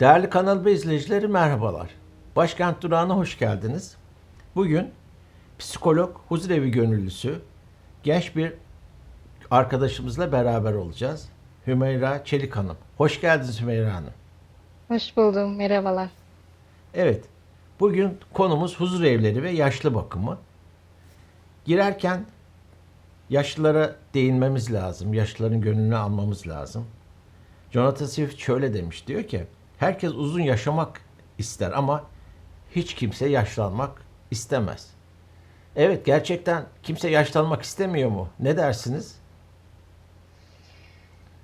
Değerli kanal ve izleyicileri merhabalar. Başkent Durağı'na hoş geldiniz. Bugün psikolog, huzurevi gönüllüsü, genç bir arkadaşımızla beraber olacağız. Hümeyra Çelik Hanım. Hoş geldiniz Hümeyra Hanım. Hoş buldum. Merhabalar. Evet, bugün konumuz huzur evleri ve yaşlı bakımı. Girerken yaşlılara değinmemiz lazım. Yaşlıların gönlünü almamız lazım. Jonathan Swift şöyle demiş. Diyor ki, herkes uzun yaşamak ister ama hiç kimse yaşlanmak istemez. Evet, gerçekten kimse yaşlanmak istemiyor mu? Ne dersiniz?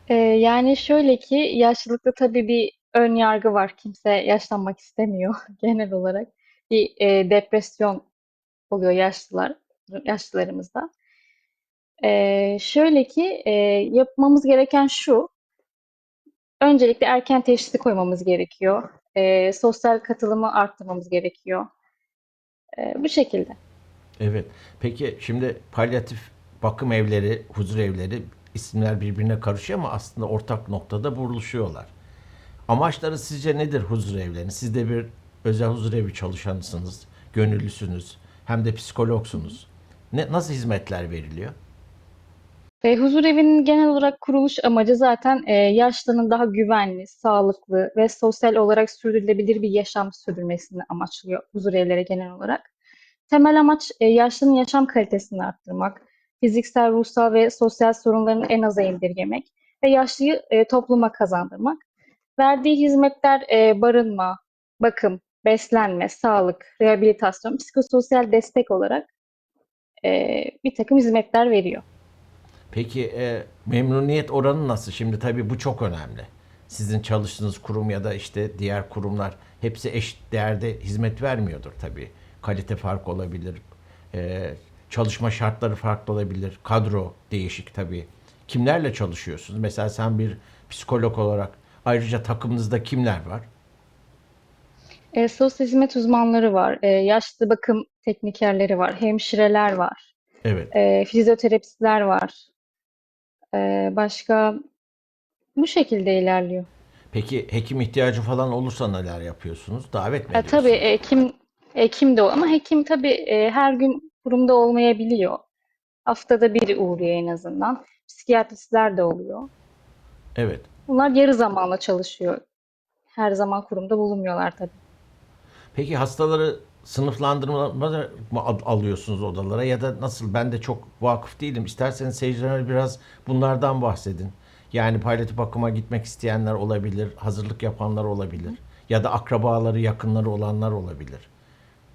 Ee, yani şöyle ki yaşlılıkta tabii bir ön yargı var. Kimse yaşlanmak istemiyor genel olarak. Bir e, depresyon oluyor yaşlılar, yaşlılarımızda. Ee, şöyle ki e, yapmamız gereken şu. Öncelikle erken teşhisi koymamız gerekiyor. Ee, sosyal katılımı arttırmamız gerekiyor. Ee, bu şekilde. Evet. Peki şimdi palyatif bakım evleri, huzur evleri isimler birbirine karışıyor ama aslında ortak noktada buluşuyorlar. Amaçları sizce nedir huzur evlerinin? Siz de bir özel huzur evi çalışanısınız, gönüllüsünüz, hem de psikologsunuz. Ne, nasıl hizmetler veriliyor? E, huzurevinin genel olarak kuruluş amacı zaten e, yaşlının daha güvenli, sağlıklı ve sosyal olarak sürdürülebilir bir yaşam sürdürmesini amaçlıyor huzurevlere genel olarak. Temel amaç e, yaşlının yaşam kalitesini arttırmak, fiziksel, ruhsal ve sosyal sorunlarını en aza indirgemek ve yaşlıyı e, topluma kazandırmak. Verdiği hizmetler e, barınma, bakım, beslenme, sağlık, rehabilitasyon, psikososyal destek olarak e, bir takım hizmetler veriyor. Peki e, memnuniyet oranı nasıl? Şimdi tabii bu çok önemli. Sizin çalıştığınız kurum ya da işte diğer kurumlar hepsi eşit değerde hizmet vermiyordur tabii. Kalite farkı olabilir, e, çalışma şartları farklı olabilir, kadro değişik tabii. Kimlerle çalışıyorsunuz? Mesela sen bir psikolog olarak ayrıca takımınızda kimler var? E, sosyal hizmet uzmanları var, e, yaşlı bakım teknikerleri var, hemşireler var, Evet. e, fizyoterapistler var. Başka bu şekilde ilerliyor. Peki hekim ihtiyacı falan olursa neler yapıyorsunuz? Davet mi E, tabii ediyorsunuz? hekim hekim de o ama hekim tabii e, her gün kurumda olmayabiliyor. Haftada bir uğruyor en azından. Psikiyatristler de oluyor. Evet. Bunlar yarı zamanla çalışıyor. Her zaman kurumda bulunmuyorlar tabii. Peki hastaları sınıflandırma mı al- alıyorsunuz odalara ya da nasıl? Ben de çok vakıf değilim. İsterseniz seyircilerime biraz bunlardan bahsedin. Yani palyatif bakıma gitmek isteyenler olabilir, hazırlık yapanlar olabilir ya da akrabaları, yakınları olanlar olabilir.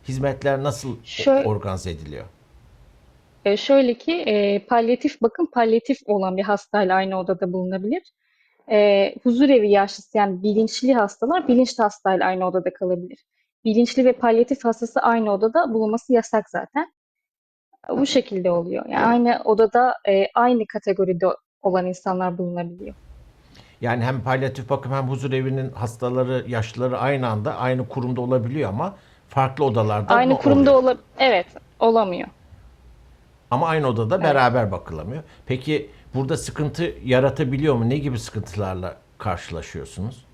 Hizmetler nasıl Şöyle, organize ediliyor? E, şöyle ki e, palyatif bakım palyatif olan bir hastayla aynı odada bulunabilir. E, huzurevi yaşlısı yani bilinçli hastalar bilinçli hastayla aynı odada kalabilir. Bilinçli ve palyatif hastası aynı odada bulunması yasak zaten. Bu şekilde oluyor. Yani aynı odada e, aynı kategoride olan insanlar bulunabiliyor. Yani hem palyatif bakım hem huzur evinin hastaları, yaşlıları aynı anda aynı kurumda olabiliyor ama farklı odalarda Aynı kurumda oluyor? ola evet olamıyor. Ama aynı odada Evet. beraber bakılamıyor. Peki burada sıkıntı yaratabiliyor mu? Ne gibi sıkıntılarla karşılaşıyorsunuz?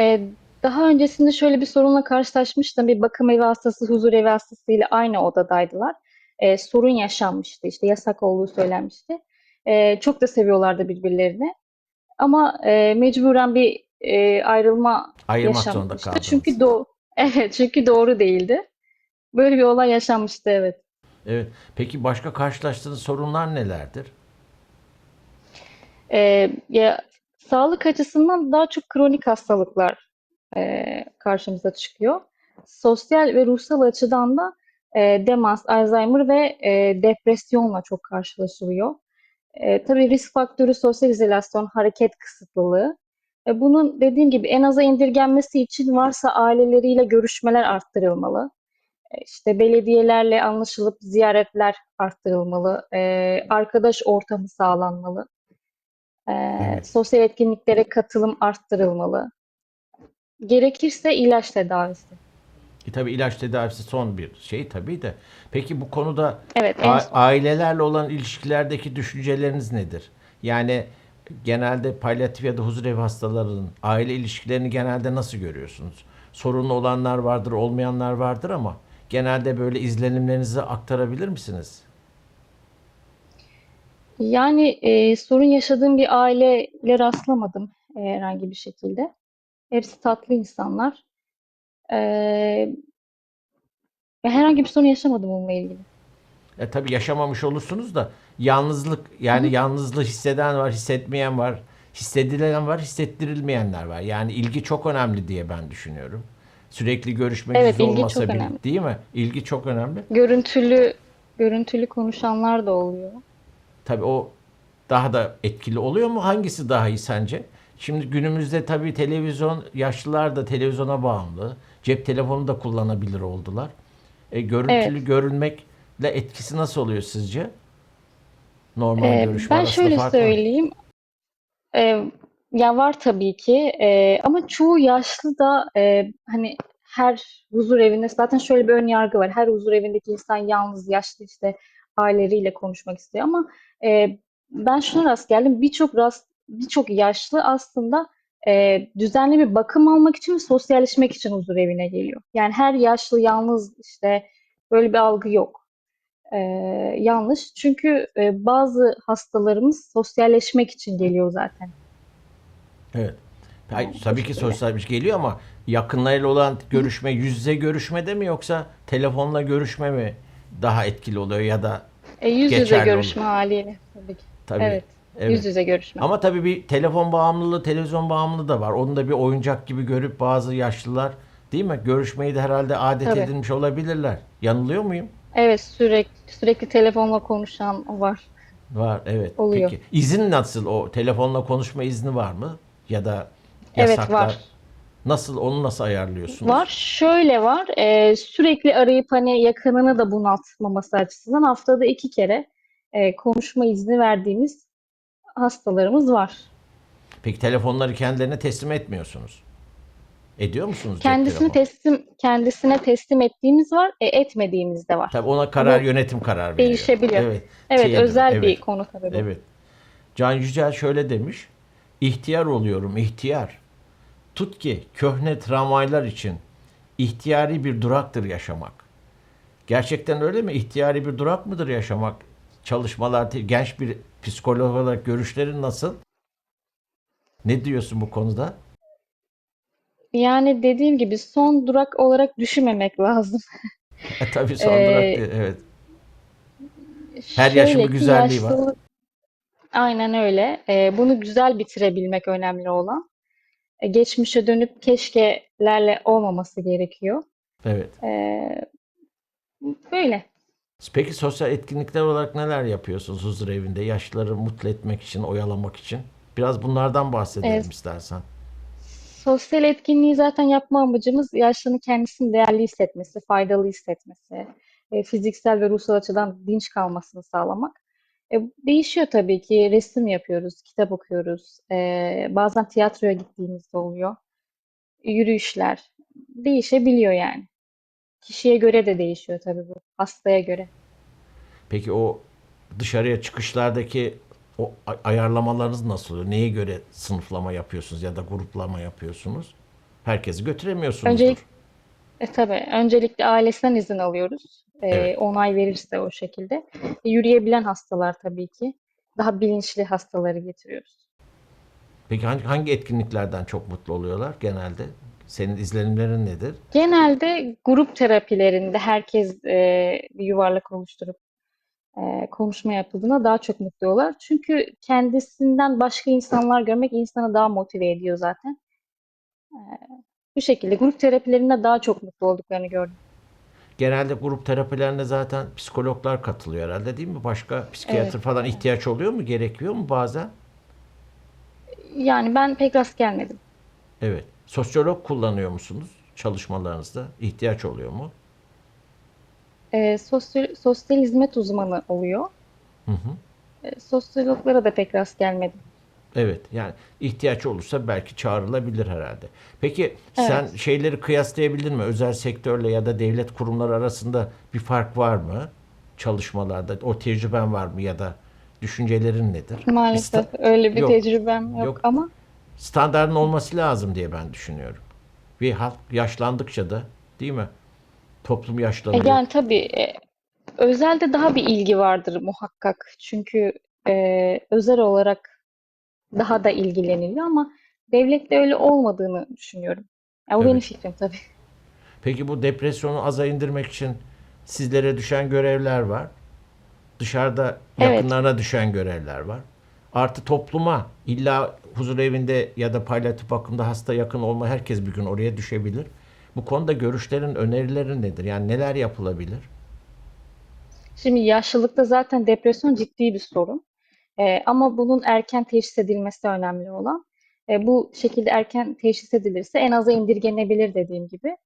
Ee, daha öncesinde şöyle bir sorunla karşılaşmıştım. Bir bakım evi hastası, huzur evi hastasıyla aynı odadaydılar. Ee, sorun yaşanmıştı. İşte yasak olduğu söylenmişti. Ee, çok da seviyorlardı birbirlerini. Ama e, mecburen bir e, ayrılma Ayırmak zorunda yaşanmıştı. kaldınız. Çünkü do evet, çünkü doğru değildi. Böyle bir olay yaşanmıştı, evet. Evet. Peki başka karşılaştığınız sorunlar nelerdir? Ee, ya sağlık açısından daha çok kronik hastalıklar e, karşımıza çıkıyor. Sosyal ve ruhsal açıdan da e, demans, Alzheimer ve e, depresyonla çok karşılaşılıyor. E, tabii risk faktörü sosyal izolasyon, hareket kısıtlılığı. E, bunun dediğim gibi en aza indirgenmesi için varsa aileleriyle görüşmeler arttırılmalı. E, işte belediyelerle anlaşılıp ziyaretler arttırılmalı. E, arkadaş ortamı sağlanmalı. E, Evet. sosyal etkinliklere katılım arttırılmalı. Gerekirse ilaç tedavisi. E tabii ilaç tedavisi son bir şey tabii de. Peki bu konuda Evet, ailelerle olan ilişkilerdeki düşünceleriniz nedir? Yani genelde palyatif ya da huzurevi hastalarının aile ilişkilerini genelde nasıl görüyorsunuz? Sorunlu olanlar vardır, olmayanlar vardır ama genelde böyle izlenimlerinizi aktarabilir misiniz? Yani e, sorun yaşadığım bir aileyle rastlamadım e, herhangi bir şekilde. Hepsi tatlı insanlar. E, ve herhangi bir sorun yaşamadım onunla ilgili. E tabii yaşamamış olursunuz da yalnızlık yani yalnızlığı hisseden var, hissetmeyen var, hissedilen var, hissettirilmeyenler var. Yani ilgi çok önemli diye ben düşünüyorum. Sürekli görüşme Evet, olmasa bile, önemli. değil mi? İlgi çok önemli. Görüntülü görüntülü konuşanlar da oluyor. Tabii o daha da etkili oluyor mu? Hangisi daha iyi sence? Şimdi günümüzde tabii televizyon, yaşlılar da televizyona bağımlı. Cep telefonu da kullanabilir oldular. E, görüntülü Evet. görülmekle etkisi nasıl oluyor sizce? Normal Ee, görüşme ben şöyle söyleyeyim. Ee, ya var tabii ki Ee, ama çoğu yaşlı da e, hani her huzur evinde zaten şöyle bir ön yargı var. Her huzur evindeki insan yalnız yaşlı işte aileleriyle konuşmak istiyor ama e, ben şuna rast geldim. Birçok rast birçok yaşlı aslında e, düzenli bir bakım almak için ve sosyalleşmek için huzur evine geliyor. Yani her yaşlı yalnız işte böyle bir algı yok. Ee, yanlış. Çünkü e, bazı hastalarımız sosyalleşmek için geliyor zaten. Evet. Hayır, Yani tabii ki sosyalmiş geliyor ama yakınlarıyla olan görüşme yüz yüze görüşmede mi yoksa telefonla görüşme mi daha etkili oluyor ya da E, yüz yüze görüşme olur? haliyle tabii ki. Tabii. Evet. Evet. Yüz yüze görüşme. Ama tabii bir telefon bağımlılığı, televizyon bağımlılığı da var. Onu da bir oyuncak gibi görüp bazı yaşlılar değil mi? Görüşmeyi de herhalde adet Tabii. edinmiş olabilirler. Yanılıyor muyum? Evet sürekli sürekli telefonla konuşan var. Var, evet. Oluyor. Peki izin nasıl? O telefonla konuşma izni var mı? Ya da Evet, yasaklar var. nasıl onu nasıl ayarlıyorsunuz? Var. Şöyle var. e, sürekli arayıp hani yakınını da bunaltmaması açısından haftada iki kere e, konuşma izni verdiğimiz hastalarımız var. Peki telefonları kendilerine teslim etmiyorsunuz. Ediyor musunuz Kendisini teslim kendisine teslim ettiğimiz var, e, etmediğimiz de var. Tabii ona karar Bu yönetim karar veriyor. değişebiliyor. Evet. Evet, Şeydir, özel evet. bir konu tabii bu. Evet. Can Yücel şöyle demiş. İhtiyar oluyorum, ihtiyar. Tut ki köhne tramvaylar için ihtiyari bir duraktır yaşamak. Gerçekten öyle mi? İhtiyari bir durak mıdır yaşamak? Çalışmalar, genç bir psikolog olarak görüşlerin nasıl? Ne diyorsun bu konuda? Yani dediğim gibi son durak olarak düşünmemek lazım. E, tabii son Ee, durak değil, evet. Her yaşın bir güzelliği var. yaşlılık aynen öyle. Ee, bunu güzel bitirebilmek önemli olan. Ee, geçmişe dönüp keşkelerle olmaması gerekiyor. Evet. Ee, böyle. Peki sosyal etkinlikler olarak neler yapıyorsunuz huzur evinde? Yaşlıları mutlu etmek için, oyalamak için. Biraz bunlardan bahsedelim Evet. istersen. Sosyal etkinliği zaten yapma amacımız yaşlının kendisini değerli hissetmesi, faydalı hissetmesi, e, fiziksel ve ruhsal açıdan dinç kalmasını sağlamak. E, değişiyor tabii ki. Resim yapıyoruz, kitap okuyoruz, e, bazen tiyatroya gittiğimizde oluyor. Yürüyüşler değişebiliyor yani. Kişiye göre de değişiyor tabii bu, hastaya göre. Peki o dışarıya çıkışlardaki o ay- ayarlamalarınız nasıl oluyor? Neye göre sınıflama yapıyorsunuz ya da gruplama yapıyorsunuz? Herkesi götüremiyorsunuzdur. Öncelik, e, tabii, öncelikle ailesinden izin alıyoruz. E, Evet. onay verirse o şekilde. E, yürüyebilen hastalar tabii ki. Daha bilinçli hastaları getiriyoruz. Peki hangi, hangi etkinliklerden çok mutlu oluyorlar genelde? Senin izlenimlerin nedir? Genelde grup terapilerinde herkes e, bir yuvarlak oluşturup e, konuşma yapıldığında daha çok mutlu oluyorlar. Çünkü kendisinden başka insanlar görmek insanı daha motive ediyor zaten. E, bu şekilde grup terapilerinde daha çok mutlu olduklarını gördüm. Genelde grup terapilerine zaten psikologlar katılıyor herhalde değil mi? Başka psikiyatr Evet. falan ihtiyaç oluyor mu? Gerekiyor mu bazen? Yani ben pek rast gelmedim. Evet. Sosyolog kullanıyor musunuz çalışmalarınızda? İhtiyaç oluyor mu? E, sosyal, sosyal hizmet uzmanı oluyor. Hı hı. E, sosyologlara da pek rast gelmedim. Evet yani ihtiyaç olursa belki çağrılabilir herhalde. Peki sen Evet. şeyleri kıyaslayabildin mi? Özel sektörle ya da devlet kurumları arasında bir fark var mı? Çalışmalarda o tecrüben var mı ya da Düşüncelerin nedir? Maalesef sta- öyle bir Yok, tecrübem yok, yok. ama Standartın olması lazım diye ben düşünüyorum. Bir halk yaşlandıkça da değil mi? Toplum e, yaşlanıyor. yani tabii e, özelde daha bir ilgi vardır muhakkak. Çünkü e, özel olarak daha da ilgileniliyor ama devlette öyle olmadığını düşünüyorum. Ya, bu benim Evet. fikrim tabii. Peki bu depresyonu aza indirmek için sizlere düşen görevler var. Dışarıda Evet. yakınlarına düşen görevler var. Artı topluma illa huzur evinde ya da palyatif bakımda hasta yakın olma herkes bir gün oraya düşebilir. Bu konuda görüşlerin, önerilerin nedir? Yani neler yapılabilir? Şimdi yaşlılıkta zaten depresyon ciddi bir sorun. Ee, ama bunun erken teşhis edilmesi önemli olan. Ee, bu şekilde erken teşhis edilirse en aza indirgenebilir dediğim gibi.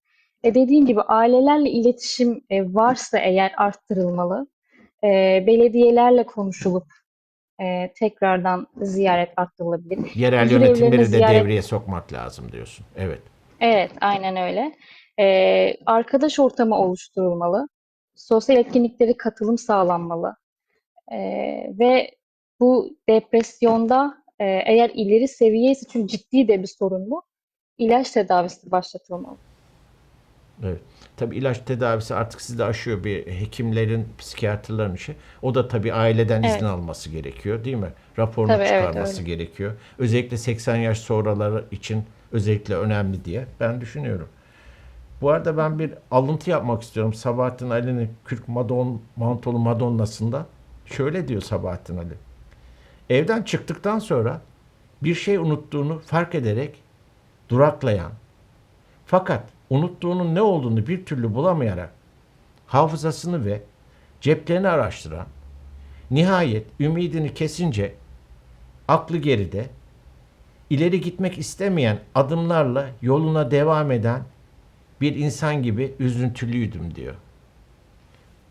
E, dediğim gibi ailelerle iletişim e, varsa eğer arttırılmalı. E, belediyelerle konuşulup e, tekrardan ziyaret arttırılabilir. Yerel yönetimleri de ziyaret devreye sokmak lazım diyorsun. Evet. Evet, aynen öyle. Ee, arkadaş ortamı oluşturulmalı. Sosyal etkinliklere katılım sağlanmalı. Ee, ve bu depresyonda e, eğer ileri seviye ise çünkü ciddi de bir sorun bu. ilaç tedavisi başlatılmalı. Evet. Tabii ilaç tedavisi artık sizde aşıyor bir hekimlerin, psikiyatrların işi. O da tabii aileden izin Evet. alması gerekiyor, değil mi? Raporunu Tabii, evet, çıkarması öyle. gerekiyor. Özellikle 80 yaş sonraları için özellikle önemli diye ben düşünüyorum. Bu arada ben bir alıntı yapmak istiyorum. Sabahattin Ali'nin Kürk Madon, Mantolu Madonna'sında şöyle diyor Sabahattin Ali. Evden çıktıktan sonra bir şey unuttuğunu fark ederek duraklayan, fakat unuttuğunun ne olduğunu bir türlü bulamayarak hafızasını ve ceplerini araştıran, nihayet ümidini kesince aklı geride, ileri gitmek istemeyen adımlarla yoluna devam eden bir insan gibi üzüntülüydüm diyor.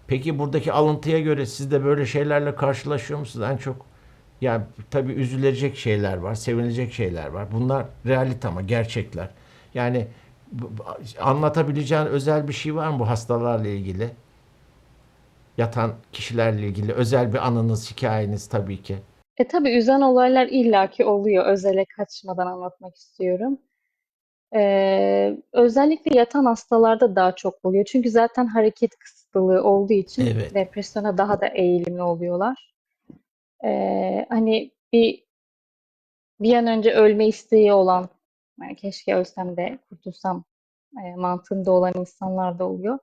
Peki buradaki alıntıya göre siz de böyle şeylerle karşılaşıyor musunuz? En çok yani tabii üzülecek şeyler var, sevinilecek şeyler var. Bunlar realite ama gerçekler. Yani anlatabileceğin özel bir şey var mı bu hastalarla ilgili? Yatan kişilerle ilgili özel bir anınız, hikayeniz tabii ki. E tabii üzen olaylar illaki oluyor. Özele kaçmadan anlatmak istiyorum. Ee, özellikle yatan hastalarda daha çok oluyor. Çünkü zaten hareket kısıtlılığı olduğu için Evet. depresyona daha da eğilimli oluyorlar. Ee, hani bir bir an önce ölme isteği olan, yani keşke ölsem de kurtulsam e, mantığında olan insanlar da oluyor.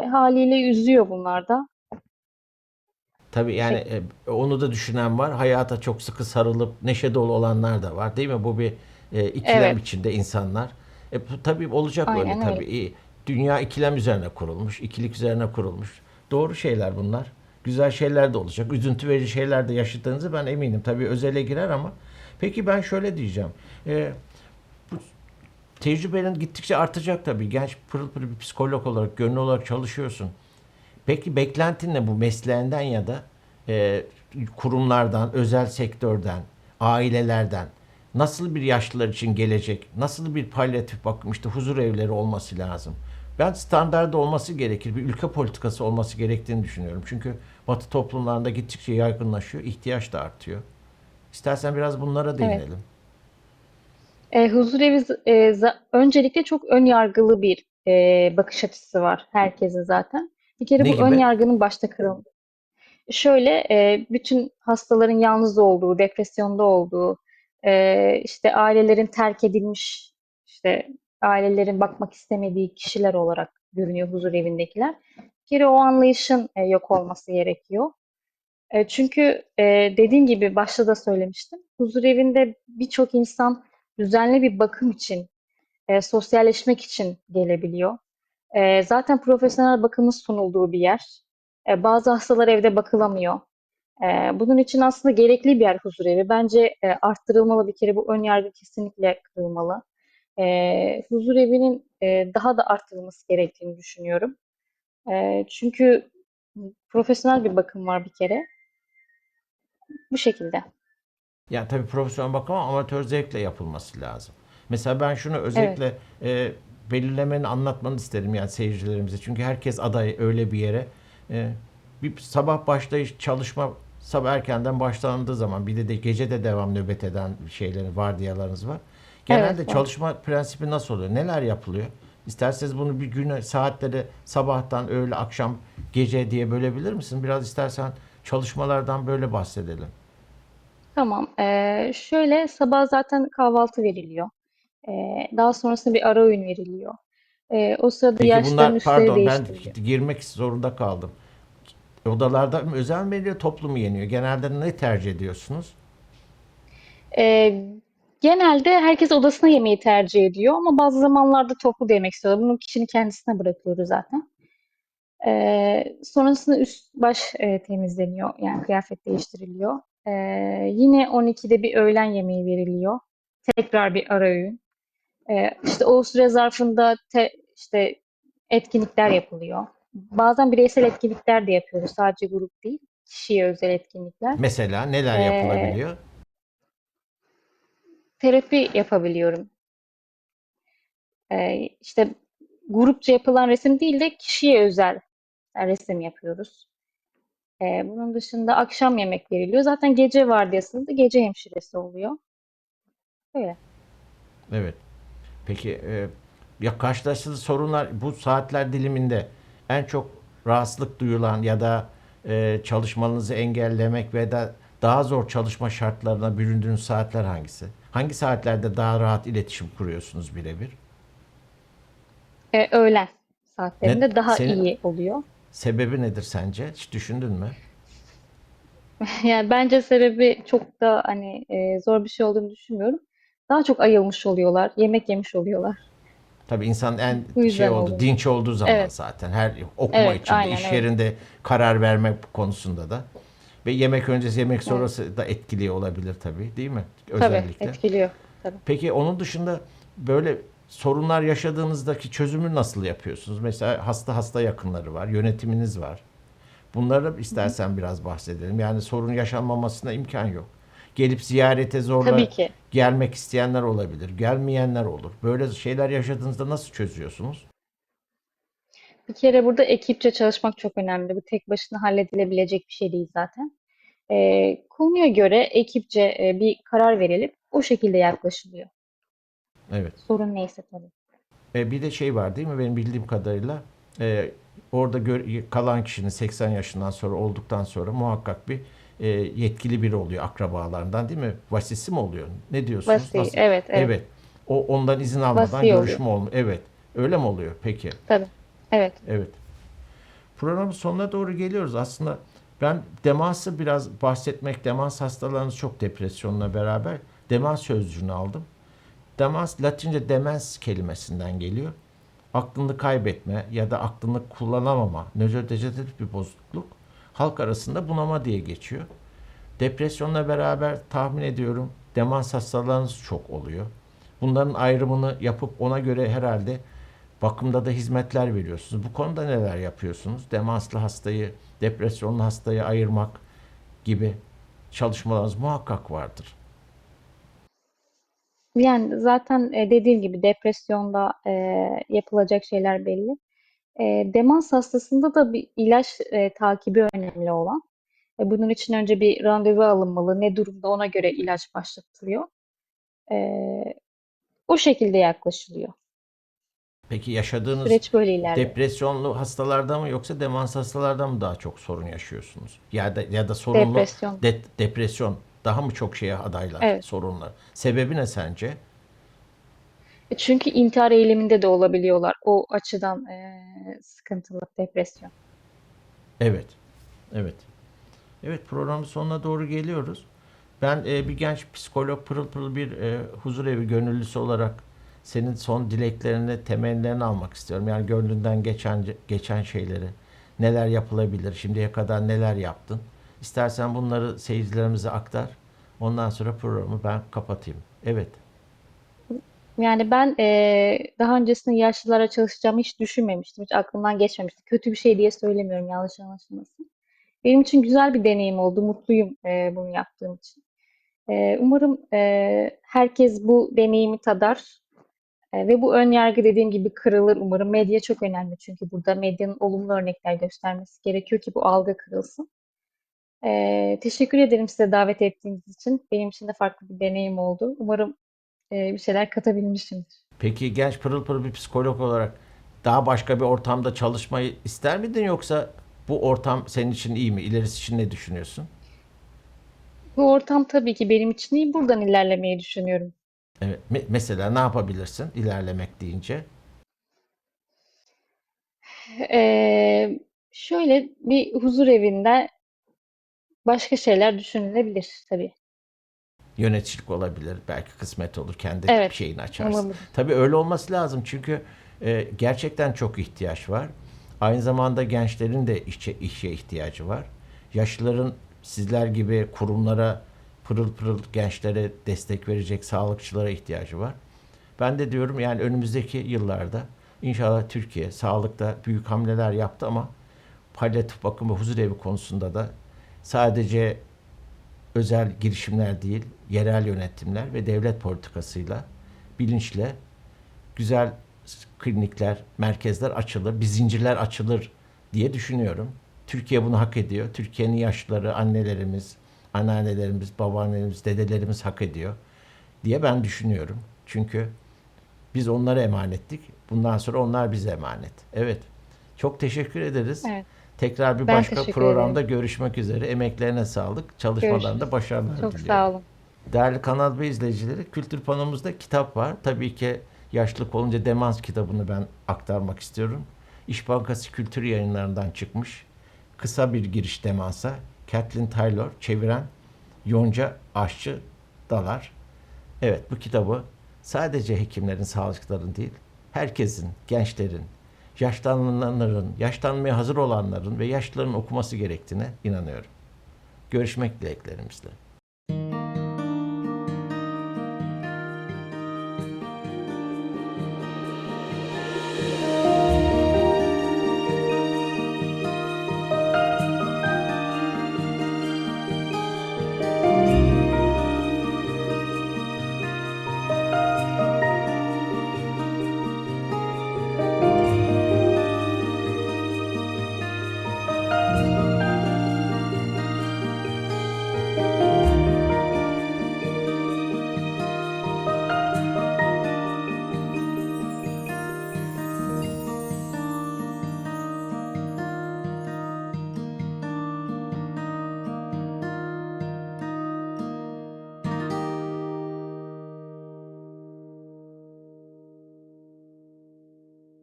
E, haliyle üzüyor bunlar da. Tabii yani e, onu da düşünen var. Hayata çok sıkı sarılıp neşe dolu olanlar da var. Değil mi? Bu bir e, ikilem Evet. içinde insanlar. E, bu, tabii olacak Aynen öyle. tabii. İyi. Dünya ikilem üzerine kurulmuş, ikilik üzerine kurulmuş. Doğru şeyler bunlar. Güzel şeyler de olacak. Üzüntü verici şeyler de yaşadığınızı ben eminim. Tabii özele girer ama. Peki ben şöyle diyeceğim. E, tecrübenin gittikçe artacak tabii. Genç pırıl pırıl bir psikolog olarak, gönüllü olarak çalışıyorsun. Peki beklentin ne bu mesleğinden ya da e, kurumlardan, özel sektörden, ailelerden nasıl bir yaşlılar için gelecek, nasıl bir palyatif bakım işte huzur evleri olması lazım. Ben standarda olması gerekir, bir ülke politikası olması gerektiğini düşünüyorum. Çünkü Batı toplumlarında gittikçe yaygınlaşıyor, ihtiyaç da artıyor. İstersen biraz bunlara değinelim. E, huzurevi e, za- öncelikle çok ön yargılı bir e, bakış açısı var herkesin zaten. Bir kere Ne bu ön gibi? yargının başta kırılması. Şöyle e, bütün hastaların yalnız olduğu, depresyonda olduğu, e, işte ailelerin terk edilmiş, işte ailelerin bakmak istemediği kişiler olarak görünüyor huzur evindekiler. Bir kere o anlayışın e, yok olması gerekiyor. E, çünkü e, dediğim gibi başta da söylemiştim. Huzur evinde birçok insan düzenli bir bakım için, e, sosyalleşmek için gelebiliyor. E, zaten profesyonel bakımın sunulduğu bir yer. E, bazı hastalar evde bakılamıyor. E, bunun için aslında gerekli bir yer huzur evi. Bence e, arttırılmalı bir kere bu ön yargı kesinlikle kırılmalı. E, huzur evinin e, daha da arttırılması gerektiğini düşünüyorum. E, çünkü profesyonel bir bakım var bir kere. Bu şekilde. Yani tabii profesyonel bakım ama amatör zevkle yapılması lazım. Mesela ben şunu özellikle e, belirlemeni anlatmanı isterim yani seyircilerimize. Çünkü herkes aday öyle bir yere. E, bir sabah başlayış çalışma sabah erkenden başlandığı zaman bir de, de gece de devam nöbet eden şeyleri vardiyalarınız var. Genelde Evet, çalışma prensibi nasıl oluyor? Neler yapılıyor? İsterseniz bunu bir güne saatleri sabahtan öğle akşam gece diye bölebilir misin? Biraz istersen çalışmalardan böyle bahsedelim. Tamam. Ee, şöyle sabah zaten kahvaltı veriliyor. Ee, daha sonrasında bir ara öğün veriliyor. Ee, o sırada Peki yaşlıların bunlar üstleri pardon ben değiştiriliyor. girmek zorunda kaldım. Odalarda mı özel mi veriliyor, toplu mu yeniyor? Genelde ne tercih ediyorsunuz? Ee, genelde herkes odasına yemeği tercih ediyor ama bazı zamanlarda toplu da yemek istiyorlar. Bunu kişinin kendisine bırakıyoruz zaten. Ee, sonrasında üst baş e, temizleniyor. Yani kıyafet değiştiriliyor. Ee, yine 12'de bir öğlen yemeği veriliyor. Tekrar bir ara öğün. Ee, işte o süre zarfında te- işte etkinlikler yapılıyor. Bazen bireysel etkinlikler de yapıyoruz. Sadece grup değil. Kişiye özel etkinlikler. Mesela neler Ee, yapılabiliyor? terapi yapabiliyorum. Ee, işte grupça yapılan resim değil de kişiye özel resim yapıyoruz. Ee, bunun dışında akşam yemek veriliyor. Zaten gece vardiyasında gece hemşiresi oluyor. Böyle. Evet. Peki e, ya karşılaştığınız sorunlar bu saatler diliminde en çok rahatsızlık duyulan ya da e, çalışmanızı engellemek ve da daha zor çalışma şartlarına büründüğünüz saatler hangisi? Hangi saatlerde daha rahat iletişim kuruyorsunuz birebir? Ee, öğlen Ne, saatlerinde daha senin iyi oluyor. Sebebi nedir sence? Hiç düşündün mü? Yani bence sebebi çok da hani e, zor bir şey olduğunu düşünmüyorum. Daha çok ayılmış oluyorlar, yemek yemiş oluyorlar. Tabii insan en şey oldu, oluyor. dinç olduğu zaman Evet, zaten her okuma evet, içinde, aynen iş yerinde karar verme konusunda da ve yemek öncesi, yemek Evet, sonrası da etkili olabilir tabii, değil mi? tabii Özellikle. etkiliyor. Tabii. Peki onun dışında böyle sorunlar yaşadığınızdaki çözümü nasıl yapıyorsunuz? Mesela hasta hasta yakınları var, yönetiminiz var. Bunları istersen biraz bahsedelim. Yani sorun yaşanmamasına imkan yok. Gelip ziyarete zorla gelmek isteyenler olabilir, gelmeyenler olur. Böyle şeyler yaşadığınızda nasıl çözüyorsunuz? Bir kere burada ekipçe çalışmak çok önemli. Bu tek başına halledilebilecek bir şey değil zaten. Ee, konuya göre ekipçe e, bir karar verilip o şekilde yaklaşılıyor. Evet. Sorun neyse tabii. E, bir de şey var değil mi benim bildiğim kadarıyla e, orada gör- kalan kişinin 80 yaşından sonra olduktan sonra muhakkak bir e, yetkili biri oluyor akrabalarından değil mi? Vasisi mi oluyor? Ne diyorsunuz? Vasi, Nasıl? evet, evet. Evet. O ondan izin almadan Vasi oluyor. görüşme olmuyor. Evet. Öyle mi oluyor? Peki. Tabii. Evet. Evet. Programın sonuna doğru geliyoruz. Aslında ben demansı biraz bahsetmek, demans hastalarınız çok depresyonla beraber demans sözcüğünü aldım. Demans Latince demens kelimesinden geliyor. Aklını kaybetme ya da aklını kullanamama, nörodejeneratif bir bozukluk. Halk arasında bunama diye geçiyor. Depresyonla beraber tahmin ediyorum demans hastalarınız çok oluyor. Bunların ayrımını yapıp ona göre herhalde bakımda da hizmetler veriyorsunuz. Bu konuda neler yapıyorsunuz? Demanslı hastayı, depresyonlu hastayı ayırmak gibi çalışmalarınız muhakkak vardır. Yani zaten e, dediğim gibi depresyonda e, yapılacak şeyler belli. E, demans hastasında da bir ilaç e, takibi önemli olan. E, bunun için önce bir randevu alınmalı. Ne durumda ona göre ilaç başlatılıyor. E, o şekilde yaklaşılıyor. Peki yaşadığınız Süreç böyle ilerliyor. depresyonlu hastalarda mı yoksa demans hastalarda mı daha çok sorun yaşıyorsunuz? Ya da ya da sorunlu Depresyon. de- depresyon daha mı çok şeye adaylar, Evet. sorunlar? Sebebi ne sence? E, Çünkü intihar eğiliminde de olabiliyorlar. O açıdan e, sıkıntılı depresyon. Evet. Evet. Evet programın sonuna doğru geliyoruz. Ben e, bir genç psikolog pırıl pırıl bir e, huzur evi gönüllüsü olarak senin son dileklerini, temennilerini almak istiyorum. Yani gönlünden geçen geçen şeyleri, neler yapılabilir, şimdiye kadar neler yaptın. İstersen bunları seyircilerimize aktar. Ondan sonra programı ben kapatayım. Evet. Yani ben eee, daha öncesinde yaşlılara çalışacağımı hiç düşünmemiştim. Hiç aklımdan geçmemişti. Kötü bir şey diye söylemiyorum yanlış anlaşılmasın. Benim için güzel bir deneyim oldu. Mutluyum eee, bunu yaptığım için. Eee, umarım eee, herkes bu deneyimi tadar Eee, ve bu ön yargı dediğim gibi kırılır umarım. Medya çok önemli çünkü burada medyanın olumlu örnekler göstermesi gerekiyor ki bu algı kırılsın. Ee, teşekkür ederim size davet ettiğiniz için. Benim için de farklı bir deneyim oldu. Umarım e, bir şeyler katabilmişimdir. Peki genç pırıl pırıl bir psikolog olarak daha başka bir ortamda çalışmayı ister miydin yoksa bu ortam senin için iyi mi? İlerisi için ne düşünüyorsun? Bu ortam tabii ki benim için iyi. Buradan ilerlemeyi düşünüyorum. Evet. me- mesela ne yapabilirsin ilerlemek deyince? Ee, şöyle bir huzur evinde başka şeyler düşünülebilir tabii. Yöneticilik olabilir. Belki kısmet olur. Kendi Evet, bir şeyini açarsın. olabilir. Tabii öyle olması lazım. Çünkü e, gerçekten çok ihtiyaç var. Aynı zamanda gençlerin de işe, işe ihtiyacı var. Yaşlıların sizler gibi kurumlara pırıl pırıl gençlere destek verecek sağlıkçılara ihtiyacı var. Ben de diyorum yani önümüzdeki yıllarda inşallah Türkiye sağlıkta büyük hamleler yaptı ama palyatif bakım ve huzur evi konusunda da sadece özel girişimler değil, yerel yönetimler ve devlet politikasıyla bilinçle güzel klinikler, merkezler açılır, bir zincirler açılır diye düşünüyorum. Türkiye bunu hak ediyor. Türkiye'nin yaşlıları, annelerimiz, anneannelerimiz, babaannelerimiz, dedelerimiz hak ediyor diye ben düşünüyorum. Çünkü biz onlara emanettik. Bundan sonra onlar bize emanet. Evet. Çok teşekkür ederiz. Evet. Tekrar bir Ben başka programda görüşmek üzere. Emeklerine sağlık. Çalışmalarında Görüşürüz. başarılar Çok diliyorum. sağ olun. Değerli Kanal B izleyicileri, kültür panomuzda kitap var. Tabii ki yaşlılık olunca demans kitabını ben aktarmak istiyorum. İş Bankası Kültür Yayınlarından çıkmış. Kısa bir giriş demansa. Kathleen Taylor çeviren Yonca Aşçı Dalar. Evet bu kitabı sadece hekimlerin, sağlıkçıların değil, herkesin, gençlerin, yaşlananların, yaşlanmaya hazır olanların ve yaşlıların okuması gerektiğine inanıyorum. Görüşmek dileklerimizle.